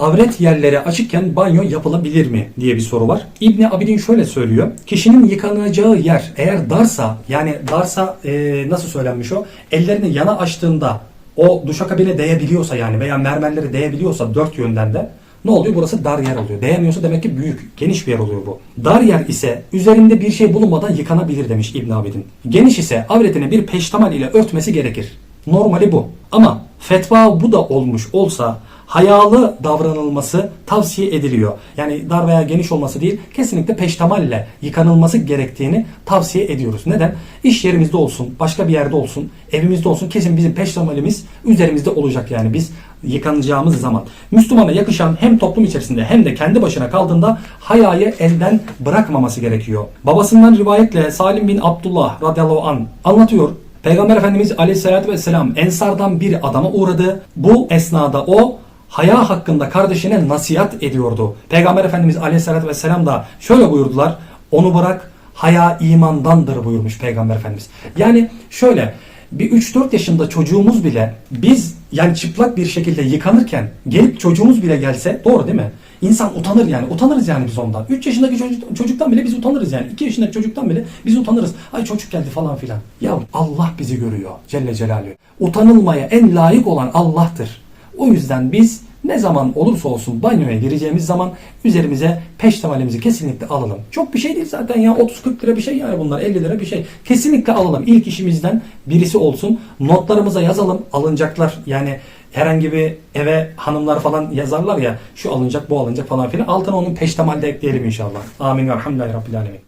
Avret yerleri açıkken banyo yapılabilir mi diye bir soru var. İbni Abidin şöyle söylüyor. Kişinin yıkanacağı yer eğer darsa yani darsa e, nasıl söylenmiş o? Ellerini yana açtığında o duşakabine değebiliyorsa yani veya mermerleri değebiliyorsa dört yönden de ne oluyor? Burası dar yer oluyor. Değemiyorsa demek ki büyük, geniş bir yer oluyor bu. Dar yer ise üzerinde bir şey bulunmadan yıkanabilir demiş İbn Abidin. Geniş ise avretini bir peştemal ile örtmesi gerekir. Normali bu. Ama fetva bu da olmuş olsa hayalı davranılması tavsiye ediliyor. Yani dar veya geniş olması değil, kesinlikle peştemalle yıkanılması gerektiğini tavsiye ediyoruz. Neden? İş yerimizde olsun, başka bir yerde olsun, evimizde olsun kesin bizim peştemalimiz üzerimizde olacak yani biz yıkanacağımız zaman. Müslümana yakışan hem toplum içerisinde hem de kendi başına kaldığında hayayı elden bırakmaması gerekiyor. Babasından rivayetle Salim bin Abdullah radıyallahu an anlatıyor. Peygamber Efendimiz aleyhissalatü vesselam Ensardan bir adama uğradı. Bu esnada o haya hakkında kardeşine nasihat ediyordu. Peygamber Efendimiz aleyhissalatü vesselam da şöyle buyurdular. Onu bırak haya imandandır buyurmuş Peygamber Efendimiz. Yani şöyle bir 3-4 yaşında çocuğumuz bile biz yani çıplak bir şekilde yıkanırken gelip çocuğumuz bile gelse doğru değil mi? İnsan utanır yani. Utanırız yani biz ondan. 3 yaşındaki çocuk, çocuktan bile biz utanırız yani. 2 yaşındaki çocuktan bile biz utanırız. Ay çocuk geldi falan filan. Ya Allah bizi görüyor Celle Celaluhu. Utanılmaya en layık olan Allah'tır. O yüzden biz ne zaman olursa olsun banyoya gireceğimiz zaman üzerimize peştemalimizi kesinlikle alalım. Çok bir şey değil zaten ya 30-40 lira bir şey yani bunlar 50 lira bir şey. Kesinlikle alalım. İlk işimizden birisi olsun. Notlarımıza yazalım. Alınacaklar yani herhangi bir eve hanımlar falan yazarlar ya şu alınacak bu alınacak falan filan. Altına onun peştemal de ekleyelim inşallah. Amin elhamdülillahi rabbil alemin.